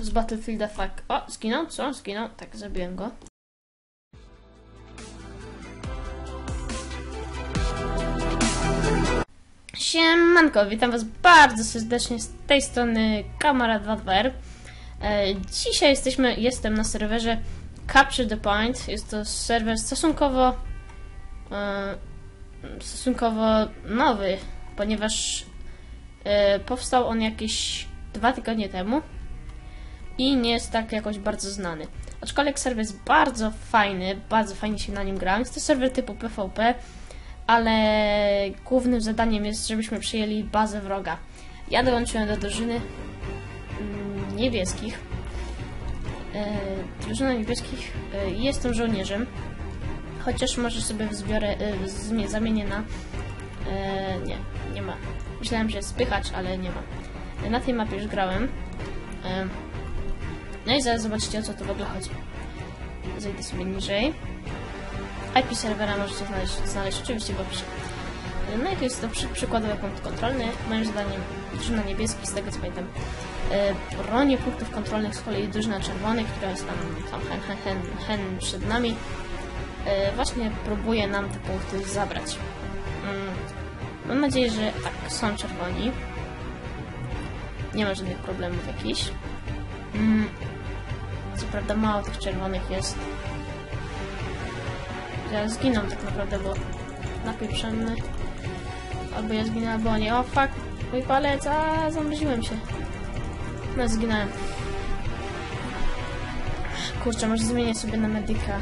z Battlefielda fuck. O, zginął? Co? Zginął? Tak, zabiłem go. Siemanko, witam was bardzo serdecznie z tej strony Kamera 22R. E, Dzisiaj jesteśmy, jestem na serwerze Capture the Point. Jest to serwer stosunkowo e, stosunkowo nowy, ponieważ e, powstał on jakieś dwa tygodnie temu i nie jest tak jakoś bardzo znany. Aczkolwiek serwer jest bardzo fajny, bardzo fajnie się na nim gra. Jest to serwer typu PvP, ale głównym zadaniem jest, żebyśmy przyjęli bazę wroga. Ja dołączyłem do drużyny mm, niebieskich. E, drużyna niebieskich e, jestem żołnierzem, chociaż może sobie wzbiorę, e, zamienię na... Nie, nie ma. Myślałem, że jest spychacz, ale nie ma. Na tej mapie już grałem. No i zaraz zobaczycie o co tu w ogóle chodzi. Zejdę sobie niżej. IP serwera możecie znaleźć, znaleźć oczywiście w opisie. No i jest to przy, przykładowy punkt kontrolny. Moim zdaniem drużyna niebieski, z tego co pamiętam, e, broni punktów kontrolnych z kolei drużyna czerwonych, która jest tam, tam hen, hen, hen, hen przed nami. E, właśnie próbuje nam te punkty zabrać. Mm, Mam nadzieję, że tak, są czerwoni. Nie ma żadnych problemów jakichś. Mm, Co prawda mało tych czerwonych jest. Ja zginę tak naprawdę, bo napieprzony. Albo ja zginę, albo nie. O fuck, mój palec, a zamroziłem się. No zginąłem. Kurczę, może zmienię sobie na medyka.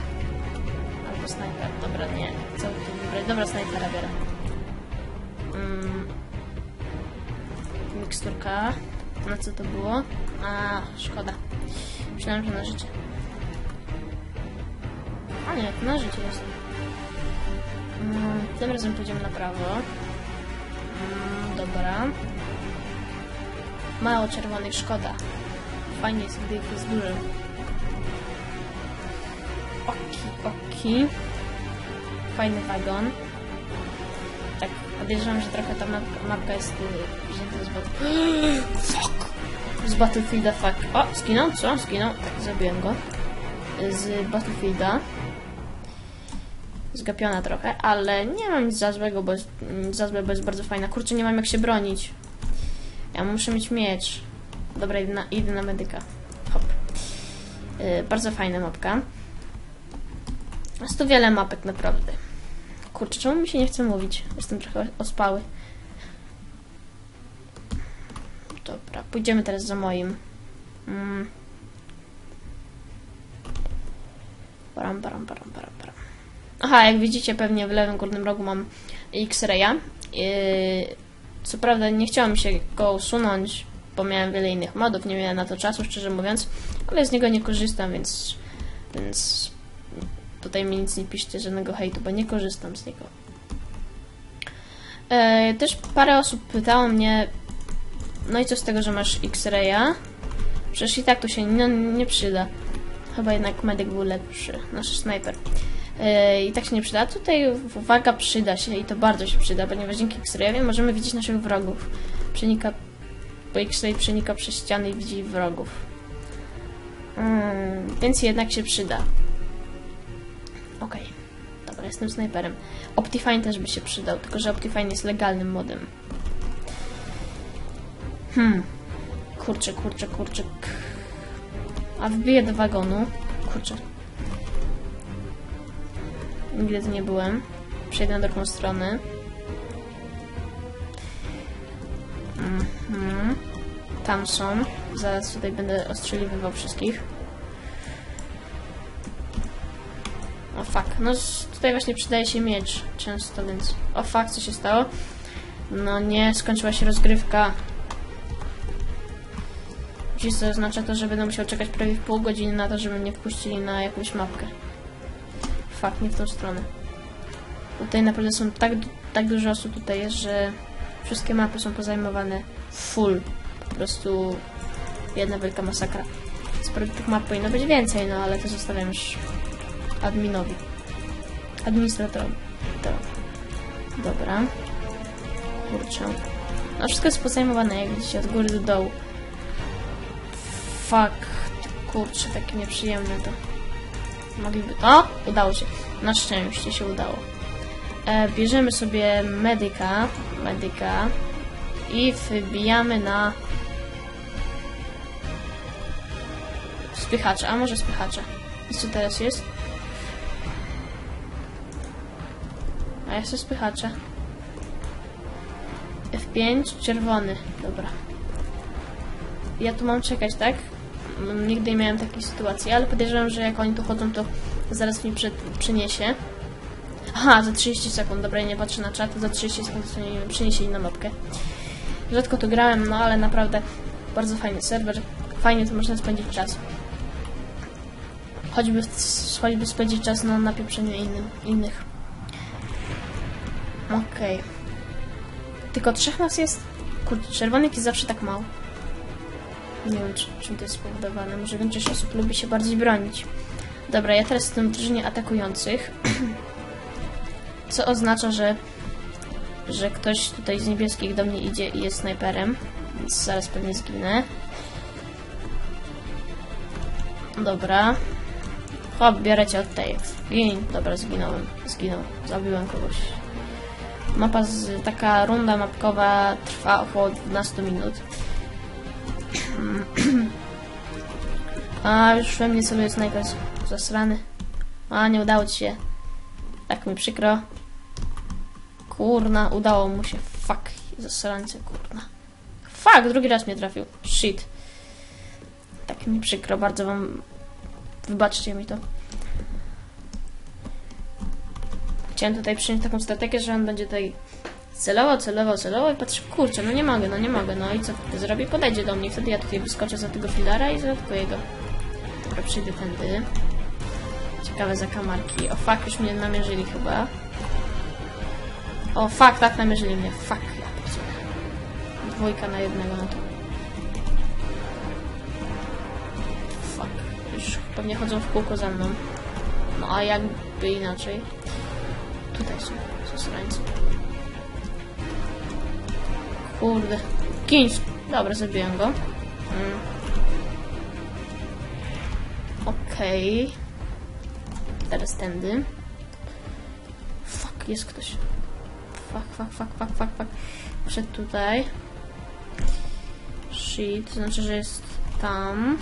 Albo snajper. Dobra, nie. Tu wybrać? Dobra, snajpera biorę. Mm. Miksturka. Na co to było? A, szkoda. Myślałem, że na życie. A nie, to na życie jest. Mm, tym razem pójdziemy na prawo. Mm, dobra. Mało czerwonych, szkoda. Fajnie jest, gdy ich jest dużo. Oki, oki. Fajny wagon. Tak, podejrzewam, że trochę ta mapka, jest wzięta z Battle... Fuck! Z Battlefielda, fuck. O, zginął? Co? Tak, zabiłem go. Z Battlefielda zgapiona trochę, ale nie mam nic za złego, bo jest, nic za złe, bo jest bardzo fajna. Kurczę, nie mam jak się bronić. Ja muszę mieć miecz. Dobra, idę na, idę na medyka. Hop. Yy, bardzo fajna mapka. Jest tu wiele mapek, naprawdę. Kurczę, czemu mi się nie chce mówić? Jestem trochę ospały. Dobra, pójdziemy teraz za moim. Mm. Param, param, param, param, param. Aha, jak widzicie pewnie w lewym górnym rogu mam X-Raya. Yy, co prawda nie chciałem się go usunąć, bo miałem wiele innych modów, nie miałem na to czasu, szczerze mówiąc, ale z niego nie korzystam, więc, więc tutaj mi nic nie piszcie, żadnego hejtu, bo nie korzystam z niego. Yy, też parę osób pytało mnie, no i co z tego, że masz X-Raya? Przecież i tak to się nie, nie przyda. Chyba jednak medyk był lepszy, nasz snajper. Yy, I tak się nie przyda. Tutaj uwaga przyda się i to bardzo się przyda, ponieważ dzięki X-rayowi możemy widzieć naszych wrogów. Przenika, bo X-ray przenika przez ściany i widzi wrogów. Mm, więc jednak się przyda. Okej. Dobra, jestem snajperem. Optifine też by się przydał, tylko że Optifine jest legalnym modem. Hmm. Kurczę, kurczę, kurczę. A wbiję do wagonu. Kurczę, Nigdy tu nie byłem. Przejdę na drugą stronę. Mhm. Tam są. Zaraz tutaj będę ostrzeliwywał wszystkich. O fuck. No tutaj właśnie przydaje się miecz często, więc... O fuck, co się stało? No nie, skończyła się rozgrywka. Dziś to oznacza to, że będę musiał czekać prawie pół godziny na to, żeby mnie wpuścili na jakąś mapkę. Fakt, nie w tą stronę. Tutaj naprawdę są tak, tak dużo osób tutaj jest, że wszystkie mapy są pozajmowane full. Po prostu jedna wielka masakra. Prawda tych map powinno być więcej, no ale to zostawiam już adminowi. Administratorowi. To. Dobra. Kurczę. No wszystko jest pozajmowane, jak widzicie, od góry do dołu. Fuck. Kurczę, takie nieprzyjemne to. Mogliby... O! Udało się. Na szczęście się udało. E, bierzemy sobie medyka. Medyka. I wbijamy na... Spychacze. A może spychacze. I co teraz jest? A ja chcę spychacze. F5, czerwony. Dobra. Ja tu mam czekać, tak? Nigdy nie miałem takiej sytuacji, ale podejrzewam, że jak oni tu chodzą, to zaraz mi przed, przyniesie. Aha, za 30 sekund. Dobra, ja nie patrzę na czat. Za 30 sekund przyniesie inną mapkę. Rzadko tu grałem, no ale naprawdę bardzo fajny serwer. Fajnie tu można spędzić czas. Choćby, choćby spędzić czas na napieprzeniu innym, innych. Okej. Tylko trzech nas jest? Kurde, czerwonych jest zawsze tak mało. Nie wiem, czy, czym to jest spowodowane. Może większość osób lubi się bardziej bronić. Dobra, ja teraz jestem w drużynie atakujących. Co oznacza, że że ktoś tutaj z niebieskich do mnie idzie i jest snajperem. Więc zaraz pewnie zginę. Dobra. Hop, biorę cię od tej. Gin. Dobra, zginąłem. Zginął. Zabiłem kogoś. Mapa z, taka runda mapkowa trwa około 12 minut. A, już we mnie sobie snajper zasrany. A, nie udało ci się. Tak mi przykro. Kurna, udało mu się. Fuck, zasrańce, kurna. Fuck, drugi raz mnie trafił. Shit. Tak mi przykro, bardzo wam... Wybaczcie mi to. Chciałem tutaj przyjąć taką strategię, że on będzie tutaj celował, celował, celował i patrzy, kurczę, no nie mogę, no nie mogę, no i co zrobi? Podejdzie do mnie, wtedy ja tutaj wyskoczę za tego filara i zaatakuję go. Dobra, przejdę tędy. Ciekawe zakamarki. O fuck, już mnie namierzyli chyba. O fuck, tak namierzyli mnie. Fuck. Dwójka na jednego, no to... Fuck. Już pewnie chodzą w kółko za mną. No a jakby inaczej. Tutaj są zasrańcy. Kurde. Kings. Dobra, zabiłem go. Mm. Okej. Teraz tędy. Fuck, jest ktoś. Fuck, fuck, fuck, fuck, fuck, fuck. Wszedł tutaj. Shit, znaczy, że jest tam.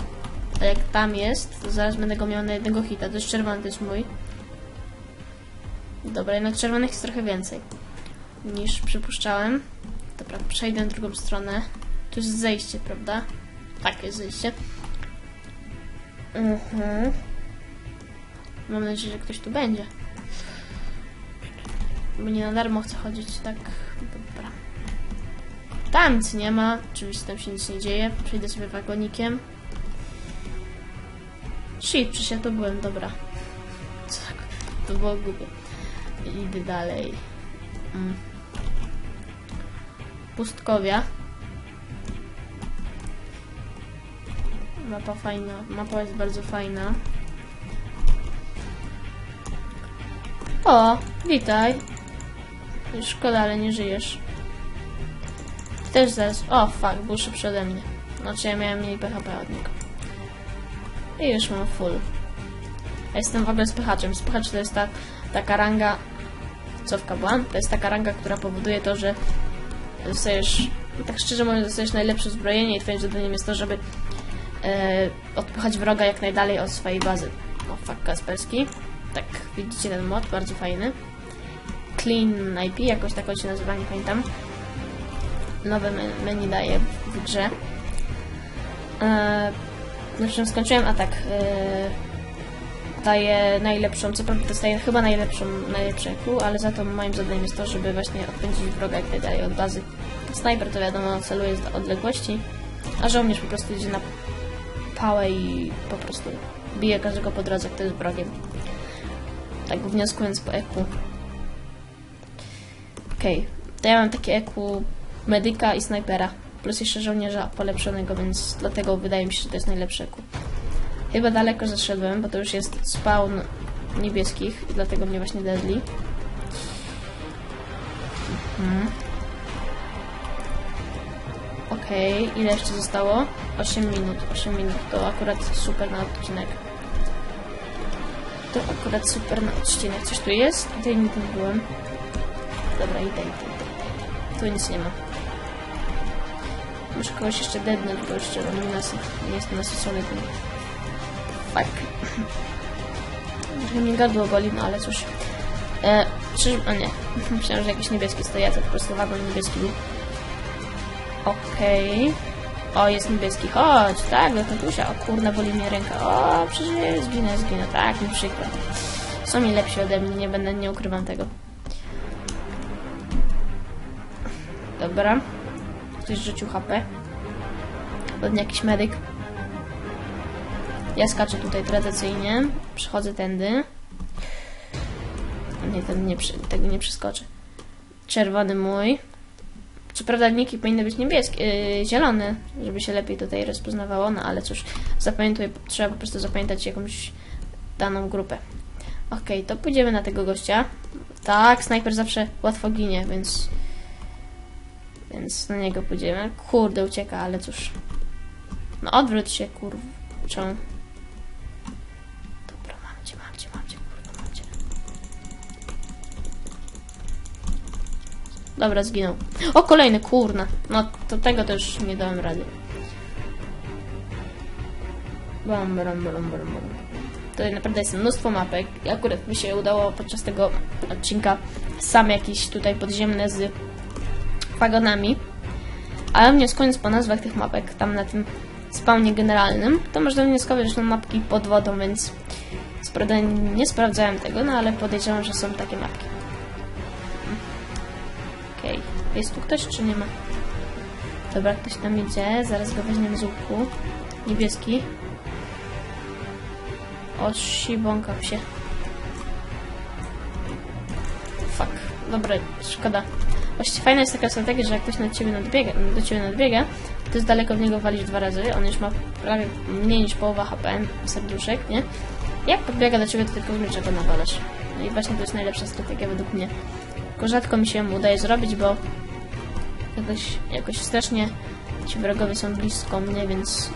A jak tam jest, to zaraz będę go miał na jednego hita. To jest czerwony, to jest mój. Dobra, jednak czerwonych jest trochę więcej niż przypuszczałem. Dobra, przejdę na drugą stronę. Tu jest zejście, prawda? Tak, jest zejście. Mhm. Mam nadzieję, że ktoś tu będzie. Bo nie na darmo chcę chodzić, tak. Dobra. Tam nic nie ma. Oczywiście tam się nic nie dzieje. Przejdę sobie wagonikiem. Shit, przecież ja to byłem, dobra. Co tak? To było głupie. Idę dalej. Mm. Pustkowia. Mapa fajna. Mapa jest bardzo fajna. O, witaj. Szkoda, ale nie żyjesz. Też zaraz... O, fuck, był ode mnie. Znaczy ja miałem mniej PHP od niego. I już mam full. Ja jestem w ogóle spychaczem. Spychacz to jest ta, taka ranga... Cofka była? To jest taka ranga, która powoduje to, że dostajesz... Tak szczerze mówiąc, dostajesz najlepsze zbrojenie i twoim zadaniem jest to, żeby e, odpychać wroga jak najdalej od swojej bazy. O, fuck, Kasperski. Tak, widzicie ten mod, bardzo fajny. Clean IP, jakoś tak on się nazywa, nie pamiętam. Nowe me- menu daje w grze. Eee, zresztą skończyłem atak. Eee, daje najlepszą, co prawda dostaje chyba najlepszą, najlepsze EQ, ale za to moim zadaniem jest to, żeby właśnie odpędzić wroga jak najdalej od bazy. Snajper to wiadomo celuje z odległości, a żołnierz po prostu idzie na pałę i po prostu bije każdego po drodze, kto jest wrogiem. Tak wnioskując po EQ. Okej, to ja mam takie EQ medyka i snajpera. Plus jeszcze żołnierza polepszonego, więc dlatego wydaje mi się, że to jest najlepsze EQ. Chyba daleko zaszedłem, bo to już jest spawn niebieskich, dlatego mnie właśnie deadly. Mhm. Ok, Okej, ile jeszcze zostało? 8 minut. 8 minut to akurat super na odcinek. To akurat super na odcinek. Coś tu jest? Tutaj nie byłem. Dobra, idę, idę, idę. Tu nic nie ma. Muszę kogoś jeszcze dednąć, bo jeszcze on nie, jest nasycony tym. Fuck. Trochę mnie gardło boli, no ale cóż. E, czy... O nie. Myślałem, że jakiś niebieski stoi, a to po prostu wagon niebieski był. Okej. O, jest niebieski. Chodź, tak, do tatusia. O kurna, boli mnie ręka. O, przecież zginę, zginę. Tak, mi przykro. Są mi lepsi ode mnie, nie będę, nie ukrywam tego. Dobra. Ktoś rzucił HP. Pewnie jakiś medyk. Ja skaczę tutaj tradycyjnie. Przechodzę tędy. Nie, ten nie, tego nie przeskoczę. Czerwony mój. Co prawda niki powinny być niebieskie, yy, zielone, żeby się lepiej tutaj rozpoznawało, no ale cóż, zapamiętuję, trzeba po prostu zapamiętać jakąś daną grupę. Okej, to pójdziemy na tego gościa. Tak, snajper zawsze łatwo ginie, więc... Więc na niego pójdziemy. Kurde, ucieka, ale cóż. No odwróć się, kurczę. Cię, mam cię, mam cię, kurwa, mam cię. Dobra, zginął. O, kolejny, kurna. No, to tego też nie dałem rady. Bam, bam, bam, bam, bam. Tutaj naprawdę jest mnóstwo mapek. Akurat mi się udało podczas tego odcinka sam jakieś tutaj podziemne z wagonami. Ale wnioskując po nazwach tych mapek, tam na tym spawnie generalnym, to można wnioskować, że są mapki pod wodą, więc prawda nie sprawdzałem tego, no ale podejrzewam, że są takie mapki. Okej, jest tu ktoś czy nie ma? Dobra, ktoś tam idzie, zaraz go weźmiemy z łuku. Niebieski. O, sibąkał się. Fuck. Dobra, szkoda. Właściwie fajna jest taka strategia, że jak ktoś na ciebie nadbiega, do ciebie nadbiega, to jest daleko w niego walić dwa razy. On już ma prawie mniej niż połowa HP, serduszek, nie? Jak podbiega do ciebie, to tylko z mieczego nawalasz. No i właśnie to jest najlepsza strategia według mnie. Tylko rzadko mi się udaje zrobić, bo jakoś, jakoś strasznie ci wrogowie są blisko mnie, więc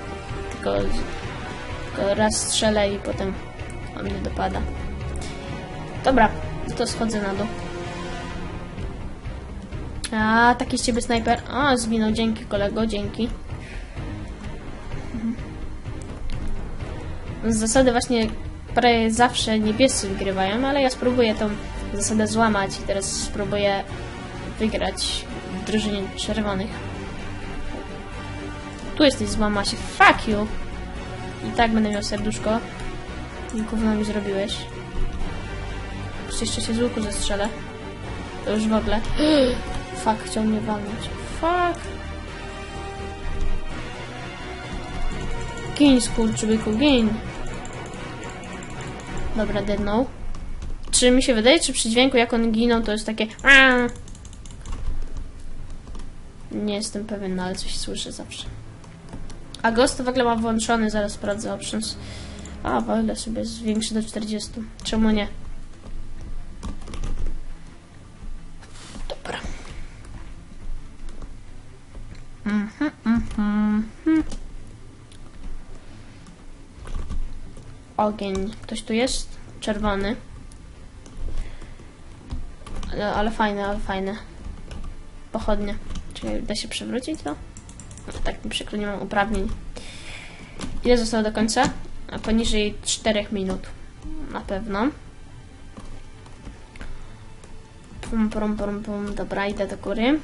tylko, tylko raz strzelę i potem on mnie dopada. Dobra, to schodzę na dół. A, taki z ciebie snajper. A, zginął, dzięki kolego, dzięki. Mhm. Z zasady właśnie prawie zawsze niebiescy wygrywają, ale ja spróbuję tą zasadę złamać i teraz spróbuję wygrać w drużynie czerwonych. Tu jesteś złama się. Fuck you! I tak będę miał serduszko. Gówno mi zrobiłeś. Jeszcze jeszcze się z łuku zestrzelę. To już w ogóle. Fuck, chciał mnie walnąć. Fuck! Gin, skurczybyku, gin. Dobra, deadnął. Czy mi się wydaje, czy przy dźwięku jak on ginął, to jest takie... Nie jestem pewien, no ale coś słyszę zawsze. A Ghost w ogóle ma włączony, zaraz sprawdzę options. A, wolę sobie zwiększy do 40. Czemu nie? Dobra. Mhm, mhm, mhm. Ogień. Ktoś tu jest? Czerwony. Ale, ale fajne, ale fajne. Pochodnie. Czekaj, da się przewrócić to? No, tak mi przykro, nie mam uprawnień. Ile zostało do końca? A poniżej 4 minut. Na pewno. Pum, pum, pum, pum. Dobra, idę do góry.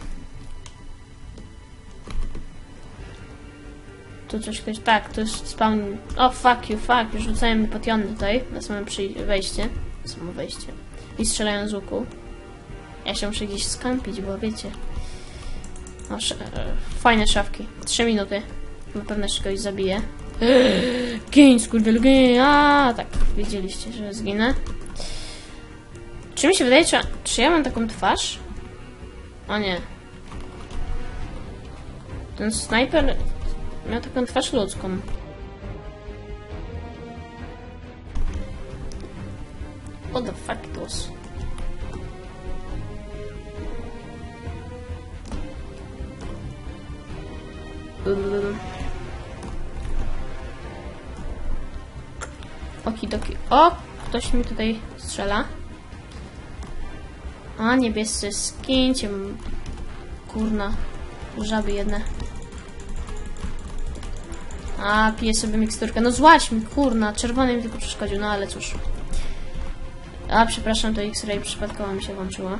Tu coś ktoś... Tak, to jest spawn... O, fuck you, fuck. Już rzucają mi potiony tutaj, na samym przy... wejście. Na samo wejście. I strzelają z łuku. Ja się muszę gdzieś skampić, bo wiecie... O, sz... e, fajne szafki. Trzy minuty. Na pewno jeszcze kogoś zabiję. Gin, skurwiel. A, tak, wiedzieliście, że zginę. Czy mi się wydaje, czy, czy ja mam taką twarz? O nie. Ten snajper miał taką twarz ludzką. What the fuck it was? Okidoki. O! Ktoś mi tutaj strzela. A, niebiescy skin, ciem... Kurna. Żaby jedne. A, piję sobie miksturkę. No złaś mi, kurna. Czerwony mi tylko przeszkodził, no ale cóż. A, przepraszam, to X-Ray przypadkowo mi się włączyła.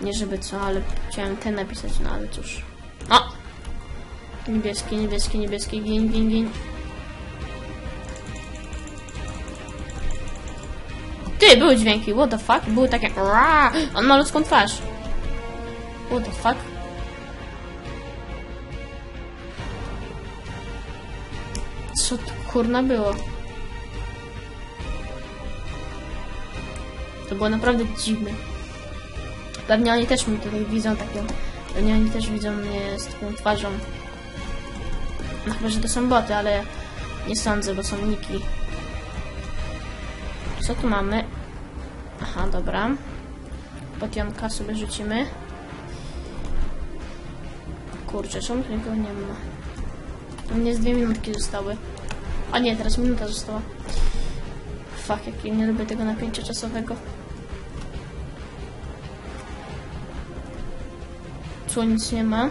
Nie żeby co, ale chciałem ten napisać, no ale cóż. O! Niebieski, niebieski, niebieski, gin, gin, gin. Ty, były dźwięki, what the fuck? Były takie... On ma ludzką twarz. What the fuck? Kurna było? To było naprawdę dziwne. Pewnie oni też mnie tutaj widzą taką... Pewnie oni też widzą mnie z taką twarzą. No chyba, że to są boty, ale nie sądzę, bo są niki. Co tu mamy? Aha, dobra. Potionka sobie rzucimy. Kurczę, czemu tu nie ma? U mnie z dwie minutki zostały. A nie, teraz minuta została. Fuck, jak ja nie lubię tego napięcia czasowego. Tu nic nie ma.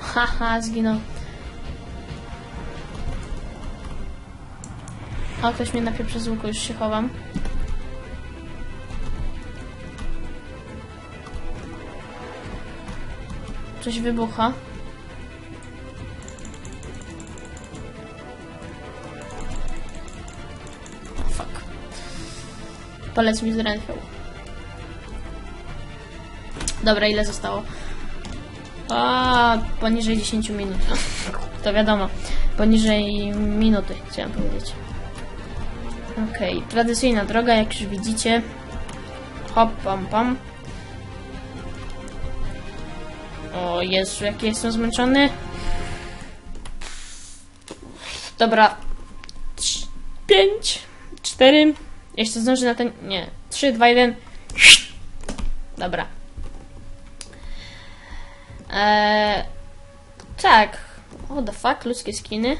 Haha, zginął. A ktoś mnie napił przez łuku, już się chowam. Coś wybucha. Palec mi zdrętwiał. Dobra, ile zostało? A, poniżej 10 minut. To wiadomo. Poniżej minuty, chciałam powiedzieć. Okej, tradycyjna droga, jak już widzicie. Hop, pam, pam. O Jezu, jaki jestem zmęczony. Dobra. Pięć, cztery. Jeszcze zdążę na ten... Nie. Trzy, dwa, jeden. Dobra. Eee, tak. What the fuck? Ludzkie skiny.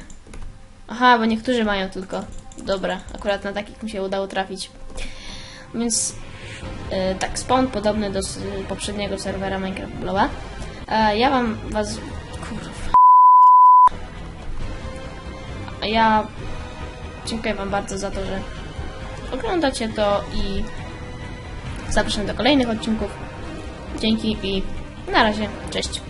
Aha, bo niektórzy mają tylko. Dobra, akurat na takich mi się udało trafić. Więc e, tak, spawn podobny do poprzedniego serwera Minecraft Blowa. E, ja wam was... Kurwa. Ja dziękuję wam bardzo za to, że oglądacie to i zapraszam do kolejnych odcinków. Dzięki i na razie. Cześć.